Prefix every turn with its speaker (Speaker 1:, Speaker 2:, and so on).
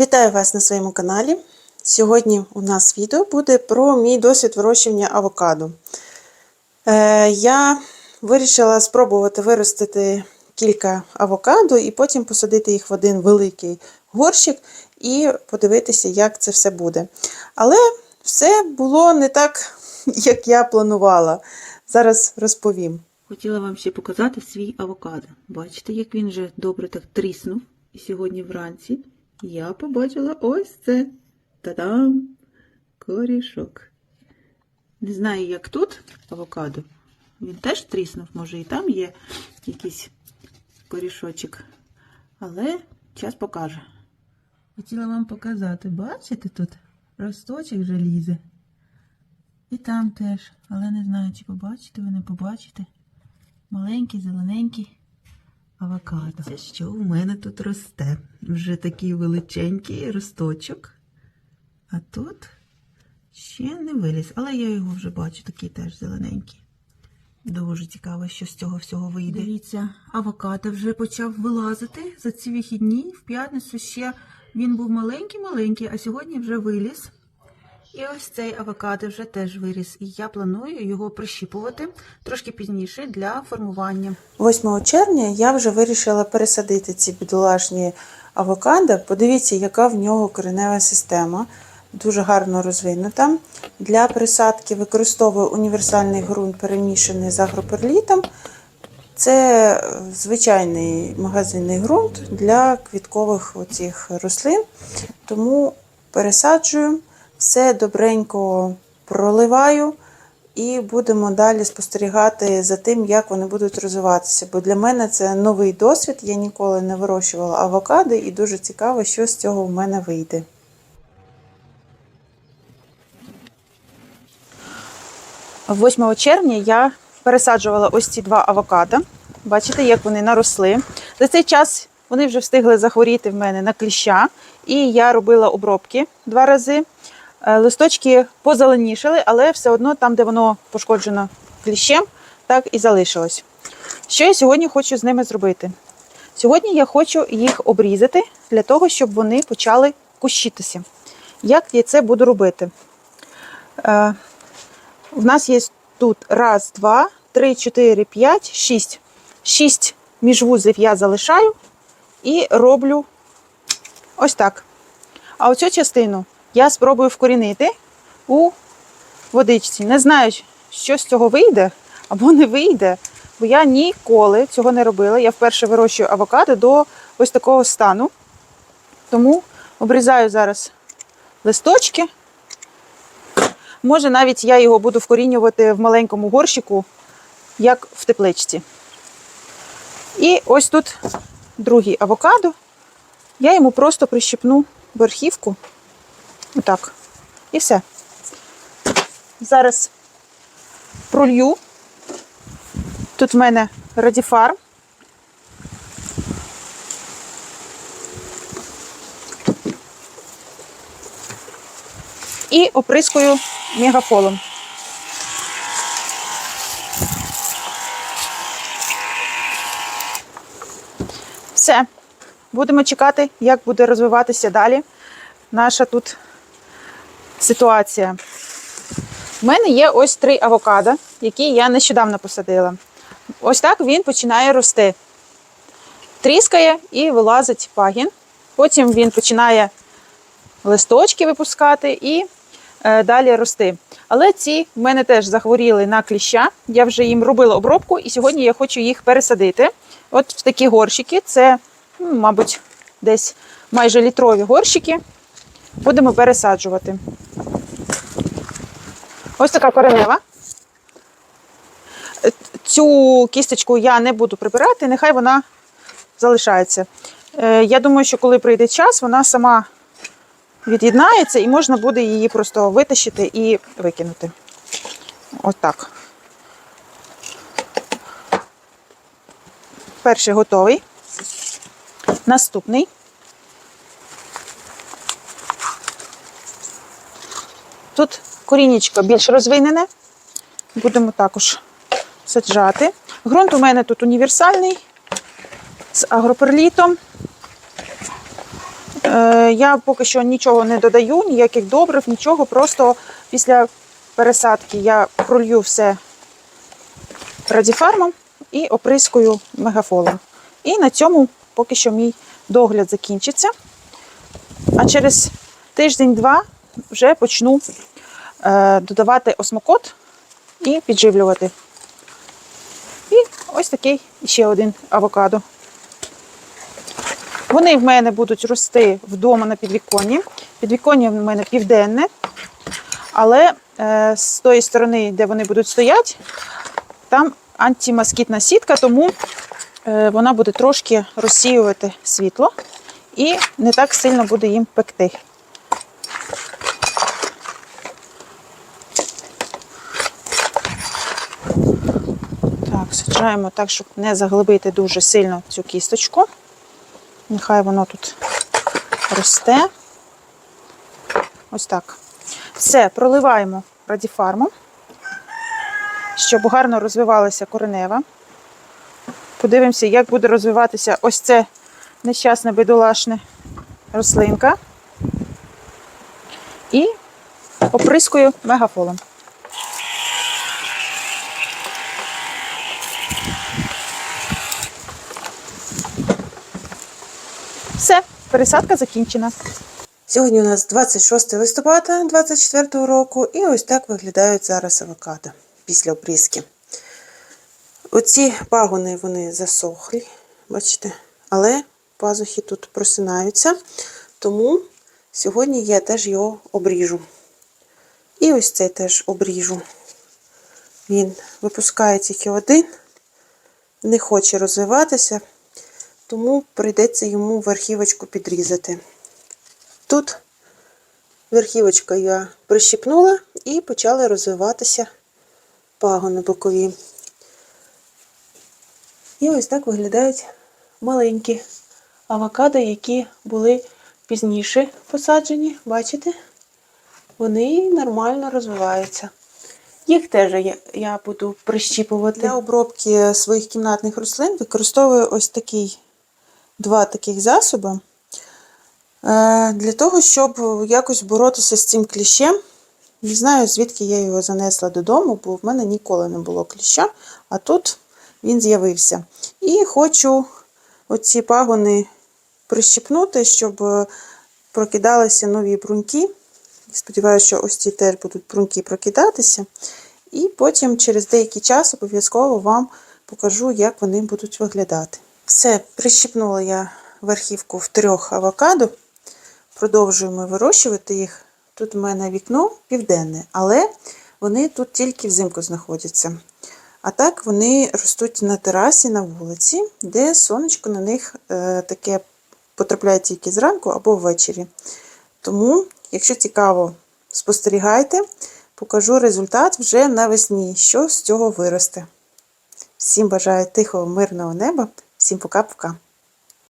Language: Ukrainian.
Speaker 1: Вітаю вас на своєму каналі. Сьогодні у нас відео буде про мій досвід вирощування авокадо. Е, я вирішила спробувати виростити кілька авокадо і потім посадити їх в один великий горщик і подивитися, як це все буде. Але все було не так, як я планувала. Зараз розповім.
Speaker 2: Хотіла вам ще показати свій авокадо. Бачите, як він вже добре так тріснув. І сьогодні вранці я побачила ось це. Та-дам! Корішок. Не знаю, як тут авокадо. Він теж тріснув, може і там є якийсь корішочок. Але час покаже. Хотіла вам показати, бачите тут? Росточок вже лізе. І там теж, але не знаю, чи побачите ви не побачите. Маленький, зелененький авокадо. Що у мене тут росте? Вже такий величенький росточок. А тут ще не виліз, але я його вже бачу, такий теж зелененький. Дуже цікаво, що з цього всього вийде. Дивіться, авокадо вже почав вилазити за ці вихідні. В п'ятницю ще він був маленький-маленький, а сьогодні вже виліз. І ось цей авокадо вже теж виріс, і я планую його прищіпувати трошки пізніше для формування.
Speaker 1: 8 червня я вже вирішила пересадити ці бідолашні авокадо. Подивіться, яка в нього коренева система. Дуже гарно розвинута. Для пересадки використовую універсальний ґрунт, перемішаний з агроперлітом. Це звичайний магазинний ґрунт для квіткових оцих рослин. Тому пересаджую, все добренько проливаю і будемо далі спостерігати за тим, як вони будуть розвиватися. Бо для мене це новий досвід. Я ніколи не вирощувала авокадо, і дуже цікаво, що з цього в мене вийде.
Speaker 3: В 8 червня я пересаджувала ось ці два авокадо. Бачите, як вони наросли. За цей час вони вже встигли захворіти в мене на кліща, і я робила обробки два рази. Е, Листочки позеленішали, але все одно там, де воно пошкоджено кліщем, так і залишилось. Що я сьогодні хочу з ними зробити? Сьогодні я хочу їх обрізати для того, щоб вони почали кущитися. Як я це буду робити? Е, в нас є тут раз, два, три, чотири, п'ять, шість. Шість міжвузів я залишаю і роблю ось так. А оцю частину я спробую вкорінити у водичці. Не знаю, що з цього вийде або не вийде, бо я ніколи цього не робила. Я вперше вирощую авокадо до ось такого стану. Тому обрізаю зараз листочки. Може, навіть я його буду вкорінювати в маленькому горщику, як в тепличці. І ось тут другий авокадо. Я йому просто прищепну верхівку. Отак. І все. Зараз пролью. Тут в мене радіфар. І оприскую мегафолом. Все. Будемо чекати, як буде розвиватися далі наша тут ситуація. У мене є ось три авокадо, які я нещодавно посадила. Ось так він починає рости. Тріскає і вилазить пагін. Потім він починає листочки випускати і е, далі рости. Але ці в мене теж захворіли на кліща. Я вже їм робила обробку, і сьогодні я хочу їх пересадити. От в такі горщики. Це, ну, мабуть, десь майже літрові горщики. Будемо пересаджувати. Ось така коренева. Е, Цю кісточку я не буду прибирати, нехай вона залишається. Е, Я думаю, що коли прийде час, вона сама від'єднається і можна буде її просто витащити і викинути. Ось так. Перший готовий. Наступний. Тут корінечко більш розвинене. Будемо також саджати. Грунт у мене тут універсальний з агроперлітом. Е, я поки що нічого не додаю, ніяких добрив, нічого. Просто після пересадки я пролью все радіфармом і оприскую мегафолом. І на цьому поки що мій догляд закінчиться. А через тиждень-два вже почну е, додавати осмокот і підживлювати. І ось такий ще один авокадо. Вони в мене будуть рости вдома на підвіконні. Підвіконня в мене південне, але е, з тої сторони, де вони будуть стояти, там антимоскітна сітка, тому е, вона буде трошки розсіювати світло і не так сильно буде їм пекти. Так, так, щоб не заглибити дуже сильно цю кісточку. Нехай воно тут росте. Ось так. Все, проливаємо радіфармом, щоб гарно розвивалася коренева. Подивимося, як буде розвиватися ось це нещасне бідолашне рослинка. І оприскую мегафолом. Все, пересадка закінчена.
Speaker 1: Сьогодні у нас 26 листопада 2024 року, і ось так виглядають зараз авокадо після обрізки. Оці пагони вони засохлі, бачите, але пазухи тут просинаються, тому сьогодні я теж його обріжу. І ось цей теж обріжу. Він випускає тільки один, не хоче розвиватися, тому прийдеться йому верхівочку підрізати. Тут верхівочка я прищипнула і почали розвиватися пагони бокові. І ось так виглядають маленькі авокадо, які були пізніше посаджені. Бачите? Вони нормально розвиваються. Їх теж я буду прищіпувати. Для обробки своїх кімнатних рослин використовую ось такий два таких засоби. Е, Для того, щоб якось боротися з цим кліщем. Не знаю, звідки я його занесла додому, бо в мене ніколи не було кліща, а тут він з'явився. І хочу оці пагони прищепнути, щоб е, прокидалися нові бруньки. Сподіваюся, що ось ці теж будуть бруньки прокидатися. І потім через деякий час обов'язково вам покажу, як вони будуть виглядати. Все, прищепнула я верхівку в трьох авокадо. Продовжуємо вирощувати їх. Тут в мене вікно південне, але вони тут тільки взимку знаходяться. А так вони ростуть на терасі на вулиці, де сонечко на них е, таке потрапляє тільки зранку або ввечері. Тому, якщо цікаво, спостерігайте, покажу результат вже навесні, що з цього виросте. Всім бажаю тихого, мирного неба, всім пока-пока.